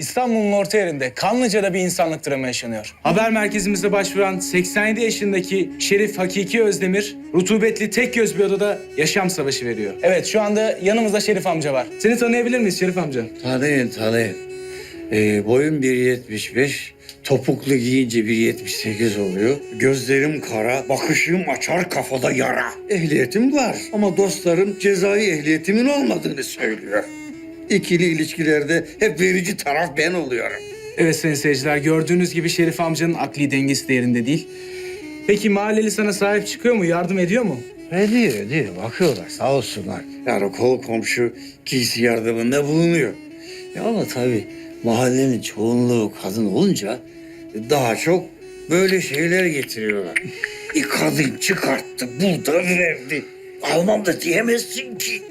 İstanbul'un orta yerinde Kanlıca'da bir insanlık dramı yaşanıyor. Haber merkezimize başvuran 87 yaşındaki Şerif Hakiki Özdemir, rutubetli tek göz bir odada yaşam savaşı veriyor. Evet, şu anda yanımızda Şerif amca var. Seni tanıyabilir miyiz Şerif amca? Tanıyın tanıyın. Ee, boyum 1.75, topuklu giyince 1.78 oluyor. Gözlerim kara, bakışım açar kafada yara. Ehliyetim var ama dostlarım cezai ehliyetimin olmadığını söylüyor. İkili ilişkilerde hep verici taraf ben oluyorum. Evet sayın seyirciler, gördüğünüz gibi Şerif amcanın akli dengesi de yerinde değil. Peki mahalleli sana sahip çıkıyor mu, yardım ediyor mu? Ediyor, ediyor. Bakıyorlar sağ olsunlar. Yani kol komşu giysi yardımında bulunuyor. Ya ama tabii mahallenin çoğunluğu kadın olunca daha çok böyle şeyler getiriyorlar. Bir kadın çıkarttı, burada verdi. Almam da diyemezsin ki.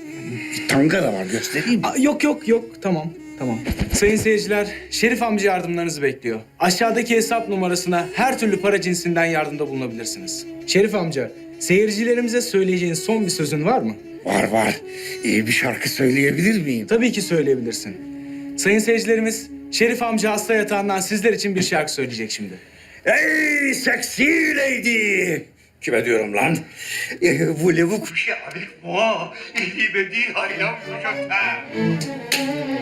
Tanga da var göstereyim mi? Aa, yok yok yok, tamam. Tamam. Sayın seyirciler, Şerif amca yardımlarınızı bekliyor. Aşağıdaki hesap numarasına her türlü para cinsinden yardımda bulunabilirsiniz. Şerif amca, seyircilerimize söyleyeceğin son bir sözün var mı? Var var. İyi bir şarkı söyleyebilir miyim? Tabii ki söyleyebilirsin. Sayın seyircilerimiz, Şerif amca hasta yatağından sizler için bir şarkı söyleyecek şimdi. Ey seksi lady! Kime diyorum lan? Ee, bu levu kuşu abi. Muha, ihibedi hayran kuşakta.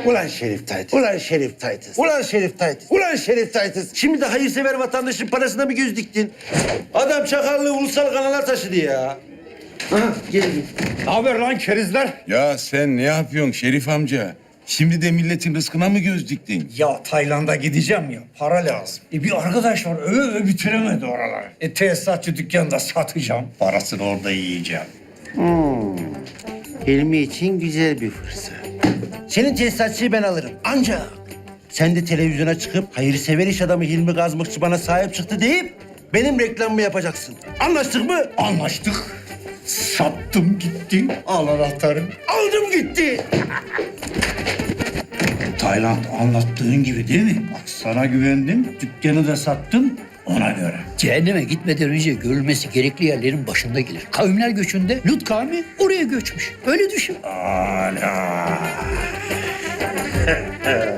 Ulan Şerif Taytız. Ulan Şerif Taytız. Ulan Şerif Taytız. Ulan Şerif Taytız. Şimdi de hayırsever vatandaşın parasına mı göz diktin? Adam çakallığı ulusal kanala taşıdı ya. Aha gelin. Ne haber lan kerizler? Ya sen ne yapıyorsun Şerif amca? Şimdi de milletin rızkına mı göz diktin? Ya Tayland'a gideceğim ya, para lazım. E bir arkadaş var, öve öve bitiremedi oraları. E tesisatçı dükkanında satacağım. Parasını orada yiyeceğim. Hilmi için güzel bir fırsat. Senin tesisatçıyı ben alırım. Ancak sen de televizyona çıkıp hayırsever iş adamı Hilmi Gazmıkçı bana sahip çıktı deyip benim reklamımı yapacaksın. Anlaştık mı? Anlaştık. Sattım gitti. Al anahtarı. Aldım gitti. Tayland anlattığın gibi değil mi? Bak sana güvendim. Dükkanı da sattım ona göre. Cehenneme gitmeden önce görülmesi gerekli yerlerin başında gelir. Kavimler göçünde Lut kavmi oraya göçmüş. Öyle düşün. Ala.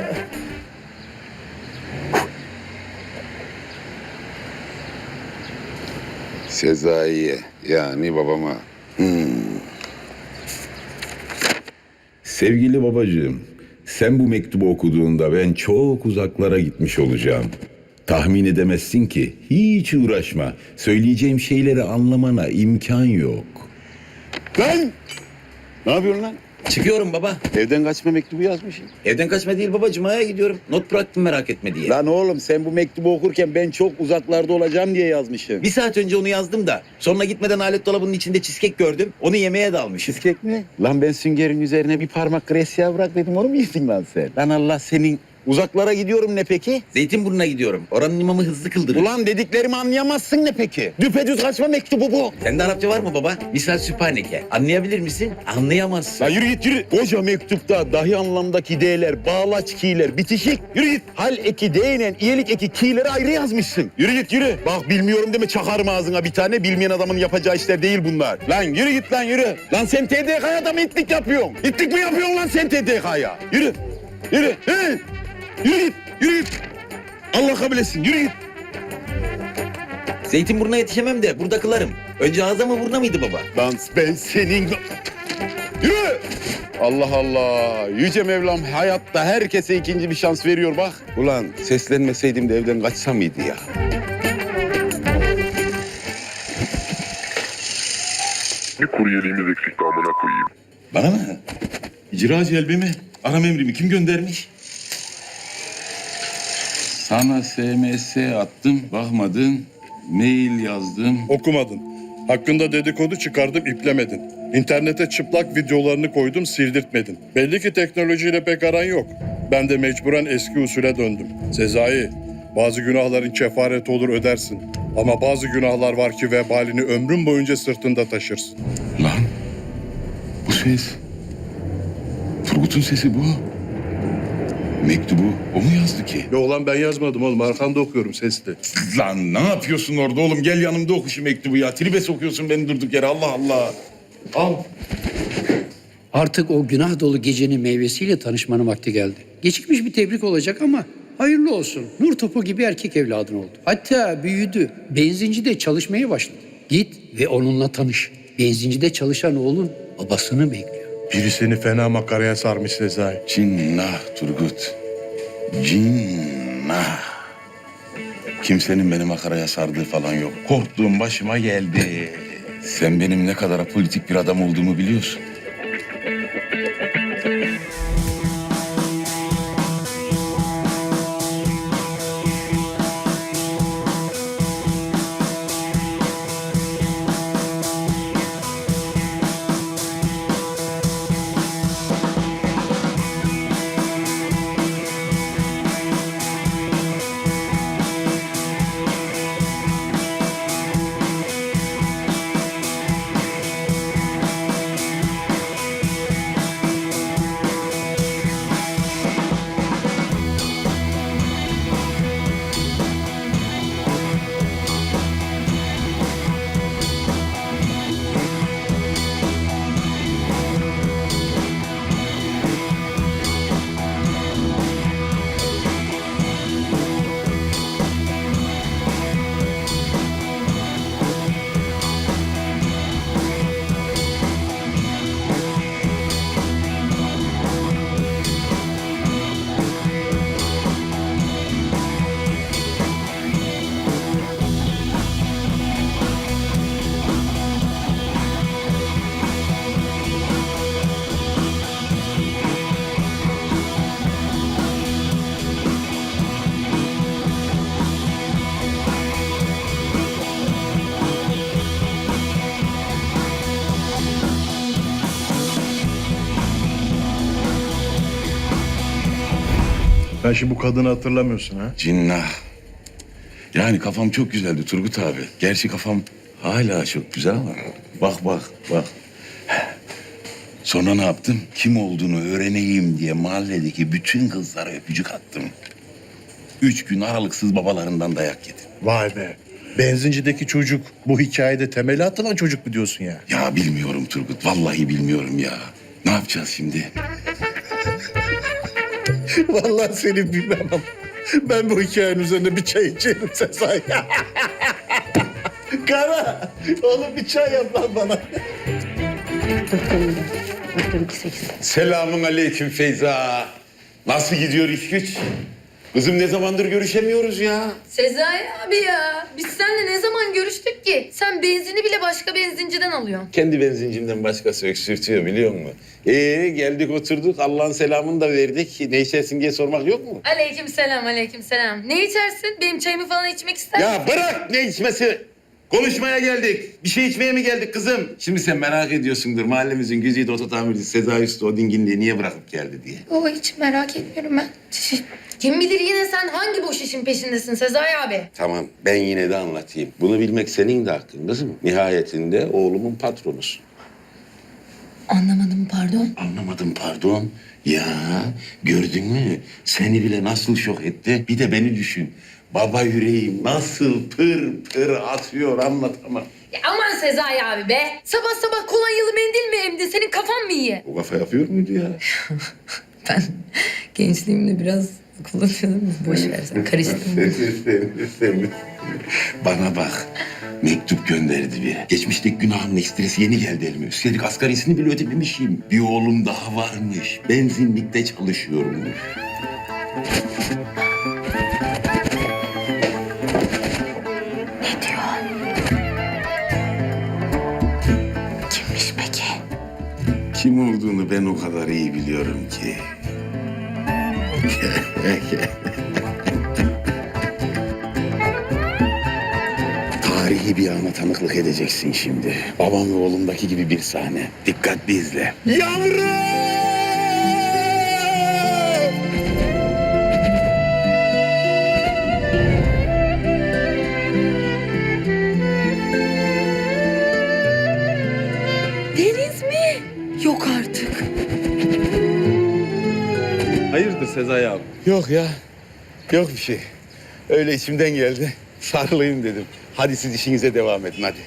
Sezai'ye yani babama. Hmm. Sevgili babacığım, sen bu mektubu okuduğunda ben çok uzaklara gitmiş olacağım. Tahmin edemezsin ki, hiç uğraşma. Söyleyeceğim şeyleri anlamana imkan yok. Lan! Ne yapıyorsun lan? Çıkıyorum baba. Evden kaçma mektubu yazmışsın. Evden kaçma değil baba. Cuma'ya gidiyorum. Not bıraktım merak etme diye. Lan oğlum sen bu mektubu okurken ben çok uzaklarda olacağım diye yazmışsın. Bir saat önce onu yazdım da. Sonra gitmeden alet dolabının içinde cheesecake gördüm. Onu yemeye dalmışım. Cheesecake mi? Lan ben süngerin üzerine bir parmak gresya bırak dedim onu mu yedin lan sen? Lan Allah senin uzaklara gidiyorum ne peki? Zeytinburnu'na gidiyorum. Oranın imamı hızlı kıldırır. Ulan dediklerimi anlayamazsın ne peki? Düpedüz kaçma mektubu bu. Sende Arapça var mı baba? Misal süphaneke. Anlayabilir misin? Anlayamazsın. Lan yürü git yürü. Koca mektupta dahi anlamdaki D'ler, bağlaç ki'ler bitişik. Yürü git. Hal eki D'yle iyilik eki ki'leri ayrı yazmışsın. Yürü git yürü. Bak bilmiyorum deme çakarım ağzına bir tane. Bilmeyen adamın yapacağı işler değil bunlar. Lan yürü git lan yürü. Lan sen TDK'ya da mı itlik yapıyorsun? İtlik mi yapıyorsun lan sen TDK'ya? Yürü. Yürü. He. Yürü git. Yürü git. Allah kabul etsin. Yürü git. Zeytinburnu'na yetişemem de burada kılarım. Önce ağza mı buruna mıydı baba? Lan ben senin... Yürü! Allah Allah. Yüce Mevlam hayatta herkese ikinci bir şans veriyor bak. Ulan seslenmeseydim de evden kaçsam mıydı ya? Bir kuryeliğimiz eksikti amına koyayım. Bana mı? İcra celbi mi? Aram emrimi kim göndermiş? Sana SMS attım, bakmadın. Mail yazdım. Okumadın. Hakkında dedikodu çıkardım iplemedin. İnternete çıplak videolarını koydum sildirtmedin. Belli ki teknolojiyle pek aran yok. Ben de mecburen eski usule döndüm. Sezai, bazı günahların kefaret olur ödersin. Ama bazı günahlar var ki vebalini ömrün boyunca sırtında taşırsın. Lan bu ses. Turgut'un sesi bu. Mektubu o mu yazdı ki? Yo lan ben yazmadım oğlum arkanda okuyorum sesli. Lan ne yapıyorsun orada oğlum? Gel yanımda oku şu mektubu ya. Tribe sokuyorsun beni durduk yere Allah Allah. Al. Artık o günah dolu gecenin meyvesiyle tanışmanın vakti geldi. Gecikmiş bir tebrik olacak ama hayırlı olsun. Nur topu gibi erkek evladın oldu. Hatta büyüdü. Benzincide çalışmaya başladı. Git ve onunla tanış. Benzincide çalışan oğlun babasını bekliyor. Biri seni fena makaraya sarmış Sezai. Cinnah Turgut. Cinnah. Kimsenin beni makaraya sardığı falan yok. Korktuğum başıma geldi. Sen benim ne kadar politik bir adam olduğumu biliyorsun. Ben şimdi bu kadını hatırlamıyorsun ha? Cinnah. Yani kafam çok güzeldi Turgut abi. Gerçi kafam hala çok güzel ama bak bak bak. Sonra ne yaptım? Kim olduğunu öğreneyim diye mahalledeki bütün kızlara öpücük attım. Üç gün aralıksız babalarından dayak yedim. Vay be. Benzincideki çocuk bu hikayede temeli atılan çocuk mu diyorsun ya? Ya bilmiyorum Turgut. Vallahi bilmiyorum ya. Ne yapacağız şimdi? Vallahi seni bilmem ama ben bu hikayenin üzerine bir çay içerim Sezai. Kara, oğlum bir çay yap lan bana. Selamun aleyküm Feyza. Nasıl gidiyor iş güç? Kızım ne zamandır görüşemiyoruz ya. Sezai abi ya. Biz seninle ne zaman görüştük ki? Sen benzini bile başka benzinciden alıyorsun. Kendi benzincimden başkası öksürtüyor biliyor musun? Ee geldik oturduk Allah'ın selamını da verdik. Ne içersin diye sormak yok mu? Aleyküm selam, aleyküm selam. Ne içersin? Benim çayımı falan içmek ister misin? Ya bırak ne içmesi? Konuşmaya geldik. Bir şey içmeye mi geldik kızım? Şimdi sen merak ediyorsundur mahallemizin güzide oto tamircisi Sezai Usta o dinginliği niye bırakıp geldi diye. O hiç merak etmiyorum ben. Kim bilir yine sen hangi boş işin peşindesin Sezai abi? Tamam ben yine de anlatayım. Bunu bilmek senin de hakkın kızım. Nihayetinde oğlumun patronusun. Anlamadım pardon. Anlamadım pardon. Ya gördün mü? Seni bile nasıl şok etti. Bir de beni düşün. Baba yüreğim nasıl pır pır atıyor anlatamam. Ya aman Sezai abi be. Sabah sabah kolonyalı mendil mi emdi? Senin kafan mı iyi? O kafa yapıyor muydu ya? Ben gençliğimde biraz kullanıyordum. Boş ver sen karıştırma. Bana bak. Mektup gönderdi biri. Geçmişteki günahın ekstresi yeni geldi elime. Üstelik asgarisini bile ödememişim. Bir oğlum daha varmış. Benzinlikte çalışıyormuş. Kimmiş peki? Kim olduğunu ben o kadar iyi biliyorum ki. Tarihi bir ana tanıklık edeceksin şimdi. Babam ve oğlumdaki gibi bir sahne. Dikkatli izle. Yavrum! Sezai abi? Yok ya. Yok bir şey. Öyle içimden geldi. Sarılayım dedim. Hadi siz işinize devam edin hadi.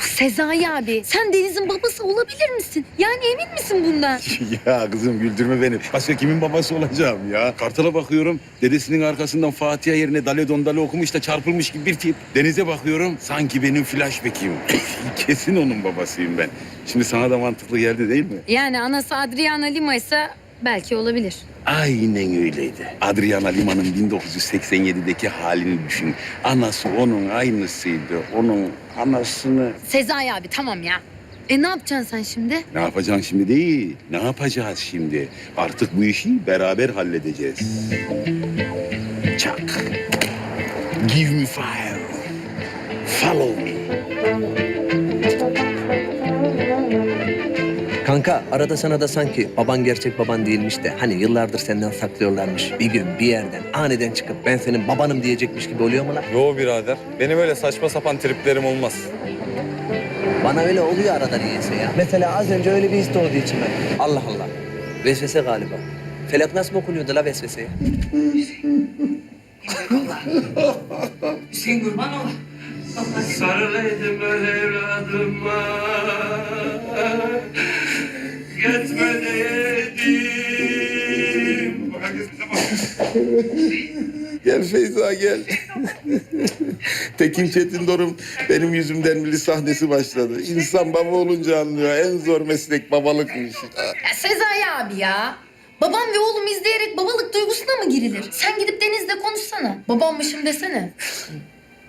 Sezai abi sen Deniz'in babası olabilir misin? Yani emin misin bundan? ya kızım güldürme beni. Başka kimin babası olacağım ya? Kartal'a bakıyorum. Dedesinin arkasından Fatiha yerine Dale Dondale okumuş da çarpılmış gibi bir tip. Denize bakıyorum. Sanki benim flashback'im. Kesin onun babasıyım ben. Şimdi sana da mantıklı geldi değil mi? Yani anası Adriana Lima ise belki olabilir. Aynen öyleydi. Adriana Lima'nın 1987'deki halini düşün. Anası onun aynısıydı. Onun anasını... Sezai abi tamam ya. E ne yapacaksın sen şimdi? Ne yapacaksın şimdi değil. Ne yapacağız şimdi? Artık bu işi beraber halledeceğiz. Çak. Give me fire. Follow me. Kanka arada sana da sanki baban gerçek baban değilmiş de hani yıllardır senden saklıyorlarmış. Bir gün bir yerden aniden çıkıp ben senin babanım diyecekmiş gibi oluyor mu lan? Yo birader. Benim öyle saçma sapan triplerim olmaz. Bana öyle oluyor arada niyeyse ya. Mesela az önce öyle bir his doğdu içime. Allah Allah. Vesvese galiba. Felak nasıl mı okunuyordu la vesveseye? Hüseyin kurban ol. Sarılaydım öyle evladıma. Gitme dedim. Gel Feyza gel. Tekin Çetindor'un benim yüzümden biri sahnesi başladı. İnsan baba olunca anlıyor. En zor meslek babalıkmış. Ya Sezai abi ya. Babam ve oğlum izleyerek babalık duygusuna mı girilir? Sen gidip Deniz'le konuşsana. Babammışım desene.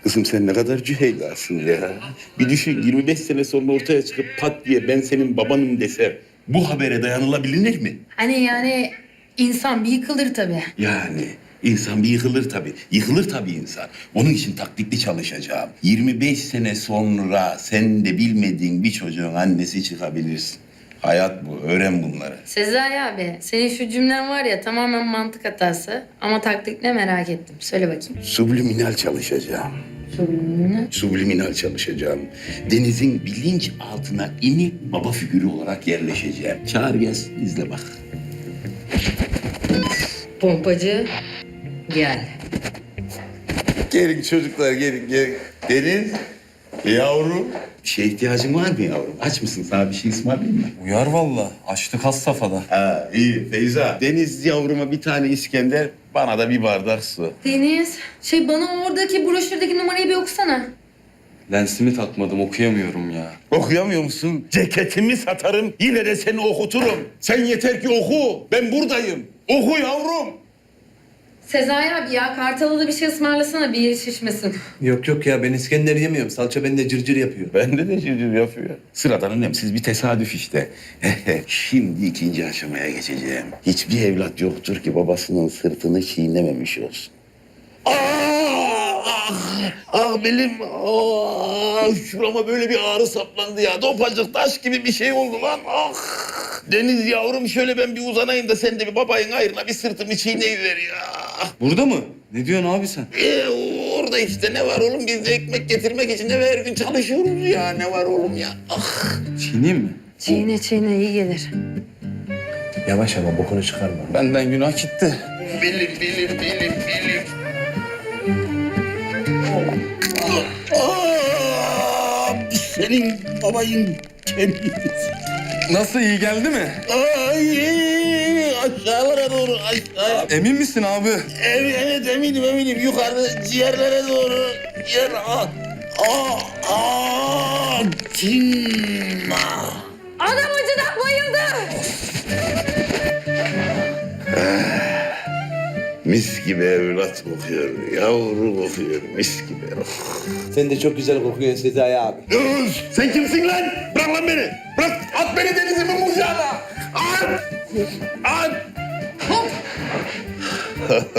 Kızım sen ne kadar cüheylasın ya. Bir düşün 25 sene sonra ortaya çıkıp pat diye ben senin babanım desem bu habere dayanılabilir mi? Hani yani insan bir yıkılır tabii. Yani insan bir yıkılır tabii. Yıkılır tabii insan. Onun için taktikli çalışacağım. 25 sene sonra sen de bilmediğin bir çocuğun annesi çıkabilirsin. Hayat bu. Öğren bunları. Sezai abi senin şu cümlen var ya tamamen mantık hatası. Ama taktik ne merak ettim. Söyle bakayım. Subliminal çalışacağım. Subliminal. Subliminal çalışacağım. Denizin bilinç altına inip baba figürü olarak yerleşeceğim. Çağır gelsin izle bak. Pompacı gel. Gelin çocuklar gelin gelin. Deniz yavrum. Bir şeye ihtiyacın var mı yavrum? Aç mısın? Sana bir şey ısmarlayayım mı? Uyar valla. Açlık has safhada. Ha iyi Feyza. Deniz yavruma bir tane İskender, bana da bir bardak su. Deniz şey bana oradaki broşürdeki numarayı bir okusana. Lensimi takmadım okuyamıyorum ya. Okuyamıyor musun? Ceketimi satarım, yine de seni okuturum. Sen yeter ki oku, ben buradayım. Oku yavrum. Sezai abi ya Kartal'a da bir şey ısmarlasana bir yeri şişmesin. Yok yok ya ben İskender yemiyorum. Salça bende cırcır yapıyor. Bende de cırcır yapıyor. Sıradan önemsiz bir tesadüf işte. Şimdi ikinci aşamaya geçeceğim. Hiçbir evlat yoktur ki babasının sırtını çiğnememiş olsun. Ah, ah, ah belim, ah, şurama böyle bir ağrı saplandı ya. Dopacık taş gibi bir şey oldu lan. Ah, Deniz yavrum şöyle ben bir uzanayım da sen de bir babayın ayrına bir sırtımı çiğneyiver ya. Burada mı? Ne diyorsun abi sen? Ee, orada işte ne var oğlum biz de ekmek getirmek için de her gün çalışıyoruz ya. Ne var oğlum ya? Ah. Çiğneyim mi? Çiğne çiğne iyi gelir. Yavaş ama bokunu çıkarma. Benden günah gitti. Bilim, bilim, bilim, bilim. Aa, senin babayın kemiği. Nasıl iyi geldi mi? Ay, aşağılara doğru aşağıya. Emin misin abi? Evet, evet eminim eminim yukarı ciğerlere doğru. Ciğer ah. Aa, aa, kim? Adam acıdan bayıldı. Mis gibi evlat kokuyor, yavru kokuyor, mis gibi. Sen de çok güzel kokuyorsun Sezai abi. Sen kimsin lan? Bırak lan beni. Bırak, at beni denizimin kucağına. At! At!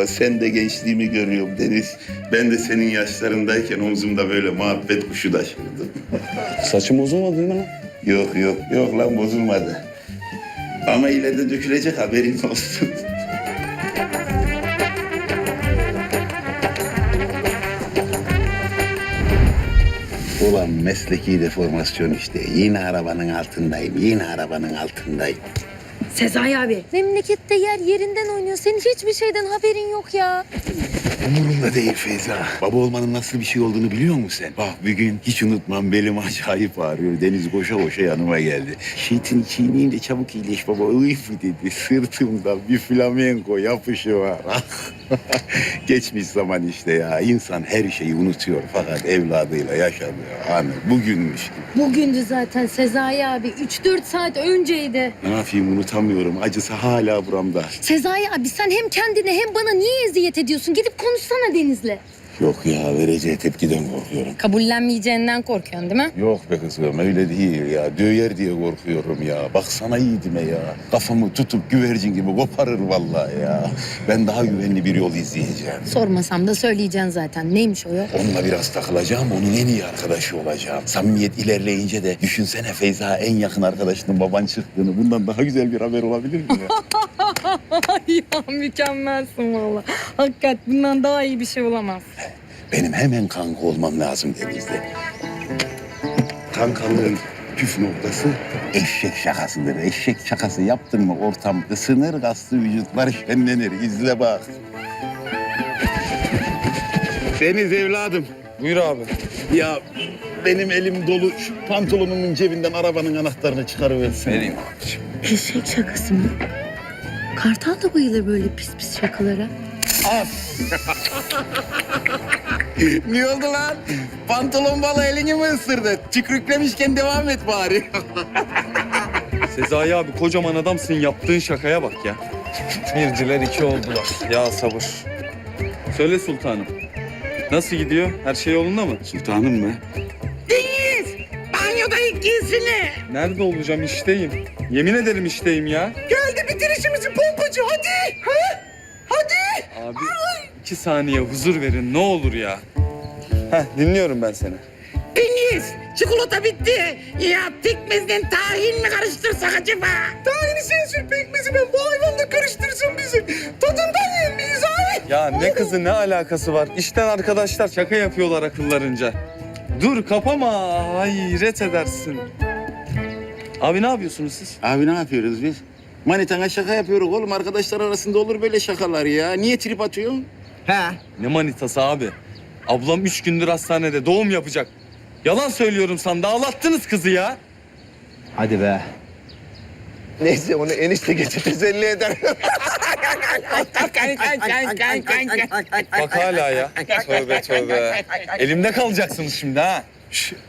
sen de gençliğimi görüyorum Deniz. Ben de senin yaşlarındayken omzumda böyle muhabbet kuşu taşırdım. Saçım bozulmadı değil mi lan? yok yok, yok lan bozulmadı. Ama ileride dökülecek haberin olsun. Ulan mesleki deformasyon işte. Yine arabanın altındayım, yine arabanın altındayım. Sezai abi. Memlekette yer yerinden oynuyor. Senin hiçbir şeyden haberin yok ya. Umurumda değil Feyza. Baba olmanın nasıl bir şey olduğunu biliyor musun sen? Bak bir gün hiç unutmam belim acayip ağrıyor. Deniz koşa koşa yanıma geldi. Şeytini çiğneyince çabuk iyileş baba. Uyf dedi. Sırtımda bir flamenko yapışı var. Geçmiş zaman işte ya. İnsan her şeyi unutuyor fakat evladıyla yaşadığı anı bugünmüş gibi. Bugündü zaten Sezai abi. 3-4 saat önceydi. Ne yapayım unutamıyorum. Acısı hala buramda. Sezai abi sen hem kendine hem bana niye eziyet ediyorsun? Gidip konuşsana Deniz'le. Yok ya vereceği tepkiden korkuyorum. Kabullenmeyeceğinden korkuyorsun değil mi? Yok be kızım öyle değil ya. Döyer diye korkuyorum ya. Baksana yiğidime ya. Kafamı tutup güvercin gibi koparır vallahi ya. Ben daha güvenli bir yol izleyeceğim. Sormasam da söyleyeceksin zaten. Neymiş o yol? Onunla biraz takılacağım, onun en iyi arkadaşı olacağım. Samimiyet ilerleyince de düşünsene Feyza en yakın arkadaşının baban çıktığını. Bundan daha güzel bir haber olabilir mi ya? ya mükemmelsin valla. Hakikat bundan daha iyi bir şey olamaz. Benim hemen kanka olmam lazım Deniz'de. Kankalığın püf noktası eşek şakasıdır. Eşek şakası yaptın mı ortam ısınır, kaslı vücutlar şenlenir. İzle bak. Deniz evladım. Buyur abi. Ya benim elim dolu. Şu pantolonumun cebinden arabanın anahtarını çıkarıversin. Vereyim Eşek şakası mı? Kartal da bayılır böyle pis pis şakalara. ne oldu lan? Pantolon balı elini mi ısırdı? Çıkrüklemişken devam et bari. Sezai abi kocaman adamsın yaptığın şakaya bak ya. Birciler iki oldular. Ya sabır. Söyle sultanım. Nasıl gidiyor? Her şey yolunda mı? Sultanım mı? Nerede olacağım? İşteyim. Yemin ederim işteyim ya. Geldi bitir işimizi pompacı hadi. Ha? Hadi. Abi iki saniye huzur verin ne olur ya. Heh dinliyorum ben seni. Deniz, çikolata bitti. Ya pekmezden tahin mi karıştırsak acaba? Tahini sen sür, pekmezi ben. Bu hayvan da karıştırsın bizi. Tadından yemeyiz abi. Ya ne kızı ne alakası var? İşten arkadaşlar şaka yapıyorlar akıllarınca. Dur kapama hayret edersin. Abi ne yapıyorsunuz siz? Abi ne yapıyoruz biz? Manitana şaka yapıyoruz oğlum. Arkadaşlar arasında olur böyle şakalar ya. Niye trip atıyorsun? Ne manitası abi? Ablam üç gündür hastanede doğum yapacak. Yalan söylüyorum sana ağlattınız kızı ya. Hadi be. Neyse onu enişte geçip teselli eder. Bak hala ya. Tövbe tövbe. Elimde kalacaksınız şimdi ha.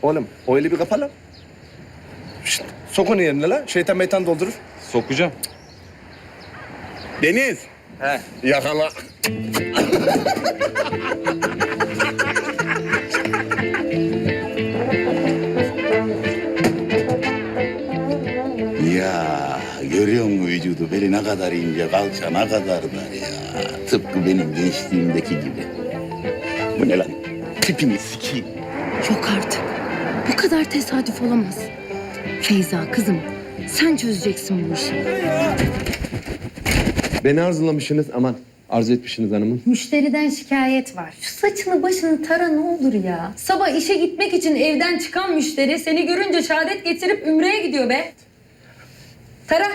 Oğlum o eli bir kapa lan. Şşt, sok onu yerine lan. Şeytan meytan doldurur. Sokacağım. Deniz. He. Yakala. Ya görüyor musun vücudu? Beli ne kadar ince, kalça ne kadar dar ya. Tıpkı benim gençliğimdeki gibi. Bu ne lan? Tipini sikeyim. Yok artık. Bu kadar tesadüf olamaz. Feyza kızım sen çözeceksin bu işi. Beni arzulamışsınız aman. Arzu etmişsiniz hanımım. Müşteriden şikayet var. Şu saçını başını tara ne olur ya. Sabah işe gitmek için evden çıkan müşteri seni görünce şehadet getirip ümreye gidiyor be. Tara.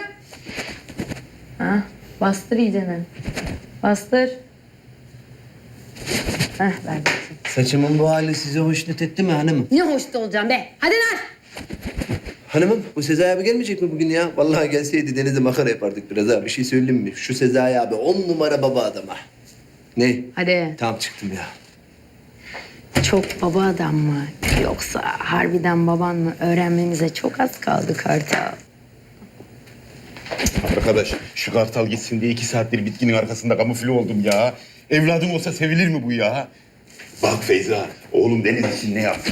Ha, bastır iyicene. Bastır. Heh, ver bakayım. Saçımın bu hali size hoşnut etti mi hanımım? Ne hoş da olacağım be. Hadi lan. Hanımım bu Sezai abi gelmeyecek mi bugün ya? Vallahi gelseydi denizde makara yapardık biraz ha. Bir şey söyleyeyim mi? Şu Sezai abi on numara baba adama. Ne? Hadi. Tamam çıktım ya. Çok baba adam mı? Yoksa harbiden baban mı? Öğrenmemize çok az kaldı Kartal. Arkadaş şu kartal gitsin diye iki saattir bitkinin arkasında kamufle oldum ya. Evladım olsa sevilir mi bu ya? Bak Feyza, oğlum Deniz için ne yaptı?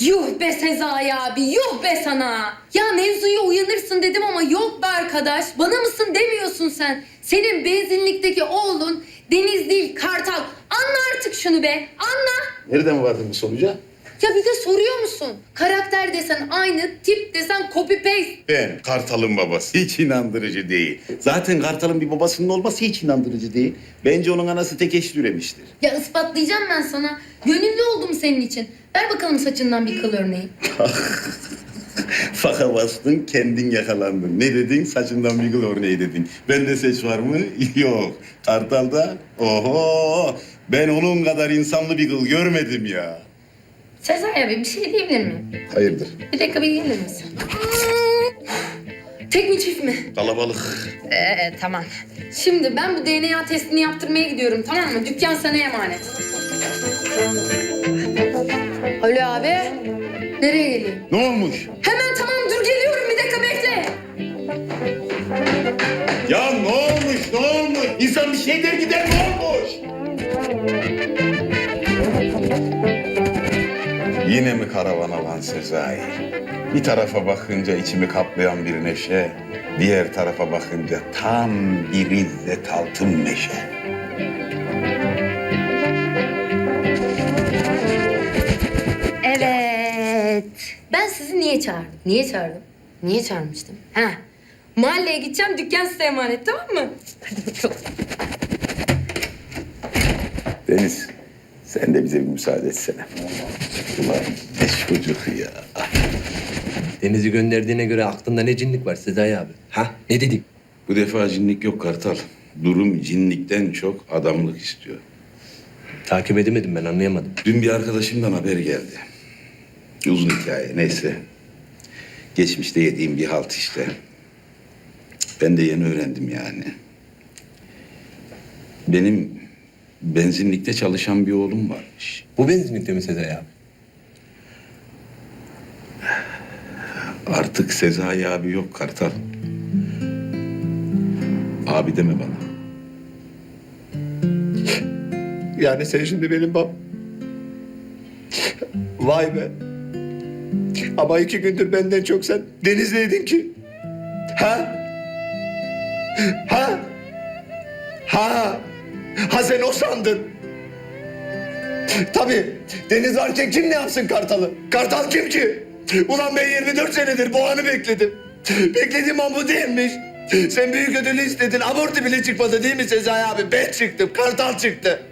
Yuh be Sezai abi, yuh be sana. Ya mevzuya uyanırsın dedim ama yok be arkadaş. Bana mısın demiyorsun sen. Senin benzinlikteki oğlun Deniz değil Kartal. Anla artık şunu be, anla. Nereden vardın bu sonuca? Ya bir de soruyor musun? Karakter desen aynı, tip desen copy paste. Ben Kartal'ın babası. Hiç inandırıcı değil. Zaten Kartal'ın bir babasının olması hiç inandırıcı değil. Bence onun anası tek eş üremiştir. Ya ispatlayacağım ben sana. Gönüllü oldum senin için. Ver bakalım saçından bir kıl örneği. Faka bastın, kendin yakalandın. Ne dedin? Saçından bir örneği dedin. Bende seç var mı? Yok. Kartal'da? Oho! Ben onun kadar insanlı bir kıl görmedim ya. Sezai abi bir şey diyebilir miyim? Hayırdır? Bir dakika bir gelir misin? Tek mi çift mi? Kalabalık. Ee, tamam. Şimdi ben bu DNA testini yaptırmaya gidiyorum tamam mı? Dükkan sana emanet. Abi. Nereye geleyim? Ne olmuş? Hemen tamam dur geliyorum bir dakika bekle. Ya ne olmuş? Ne olmuş? İnsan bir şey der gider ne olmuş? Yine mi karavan alan Sezai? Bir tarafa bakınca içimi kaplayan bir neşe, diğer tarafa bakınca tam bir izzet altın meşe. Ben sizi niye çağırdım? Niye çağırdım? Niye çağırmıştım? Ha. Mahalleye gideceğim dükkan size emanet tamam mı? Hadi bakalım. Deniz, sen de bize bir müsaade etsene. Ulan ne çocuk ya. Deniz'i gönderdiğine göre aklında ne cinlik var Sezai abi? Ha? Ne dedik? Bu defa cinlik yok Kartal. Durum cinlikten çok adamlık istiyor. Takip edemedim ben anlayamadım. Dün bir arkadaşımdan haber geldi. Uzun hikaye neyse. Geçmişte yediğim bir halt işte. Ben de yeni öğrendim yani. Benim benzinlikte çalışan bir oğlum varmış. Bu benzinlikte mi Sezai abi? Artık Sezai abi yok Kartal. Abi deme bana. Yani sen şimdi benim bab... Vay be. Ama iki gündür benden çok sen Deniz'leydin ki. Ha? Ha? Ha? Ha sen o sandın. Tabii. Deniz varken kim ne yapsın Kartal'ı? Kartal kim ki? Ulan ben 24 senedir bu anı bekledim. Beklediğim an bu değilmiş. Sen büyük ödülü istedin. Abortu bile çıkmadı değil mi Sezai abi? Ben çıktım. Kartal çıktı.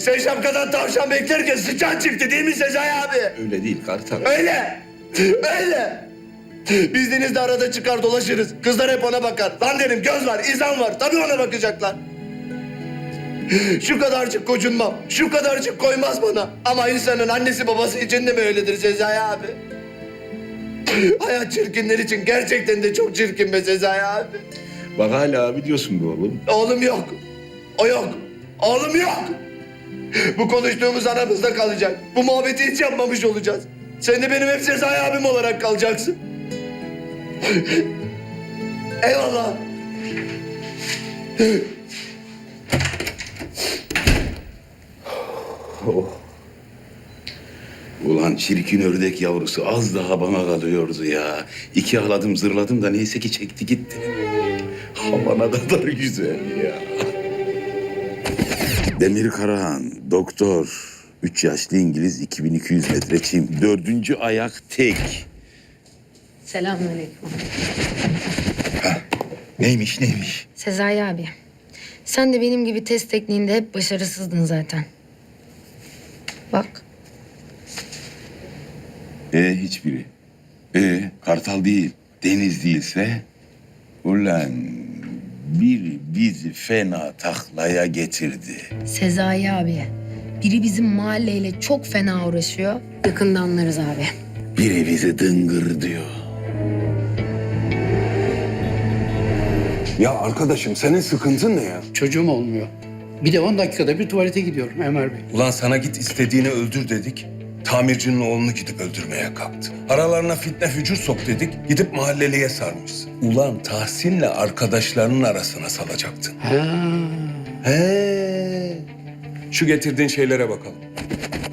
Sen şapkadan tavşan beklerken sıçan çıktı değil mi Sezai abi? Öyle değil Kartal. Öyle. Öyle. Biz denizde arada çıkar dolaşırız. Kızlar hep ona bakar. Lan derim göz var, izan var. Tabii ona bakacaklar. Şu kadarcık kocunmam, şu kadarcık koymaz bana. Ama insanın annesi babası için de mi öyledir Sezai abi? Hayat çirkinler için gerçekten de çok çirkin be Sezai abi. Bak hala abi diyorsun be oğlum. Oğlum yok. O yok. Oğlum yok. Bu konuştuğumuz aramızda kalacak. Bu muhabbeti hiç yapmamış olacağız. Sen de benim hep Sezai abim olarak kalacaksın. Eyvallah. Ulan çirkin ördek yavrusu az daha bana kalıyordu ya. İki ağladım zırladım da neyse ki çekti gitti. Havana kadar güzel ya. Demir Karahan, doktor. Üç yaşlı İngiliz, 2200 metre çim. Dördüncü ayak tek. Selamünaleyküm. Neymiş neymiş? Sezai abi. Sen de benim gibi test tekniğinde hep başarısızdın zaten. Bak. E hiçbiri. E kartal değil, deniz değilse... Ulan bir bizi fena taklaya getirdi. Sezai abi. Biri bizim mahalleyle çok fena uğraşıyor. Yakında anlarız abi. Biri bizi dıngır diyor. Ya arkadaşım senin sıkıntın ne ya? Çocuğum olmuyor. Bir de 10 dakikada bir tuvalete gidiyorum Ömer Bey. Ulan sana git istediğini öldür dedik. Tamircinin oğlunu gidip öldürmeye kalktı. Aralarına fitne fücur sok dedik. Gidip mahalleliye sarmışsın. Ulan Tahsin'le arkadaşlarının arasına salacaktın. Ha. He. Şu getirdiğin şeylere bakalım.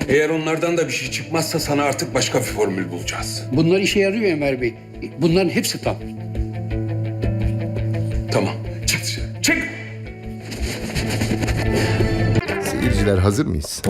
Eğer onlardan da bir şey çıkmazsa sana artık başka bir formül bulacağız. Bunlar işe yarıyor Ömer Bey. Bunların hepsi tam. Tamam. Çık dışarı. Çık. Seyirciler hazır mıyız?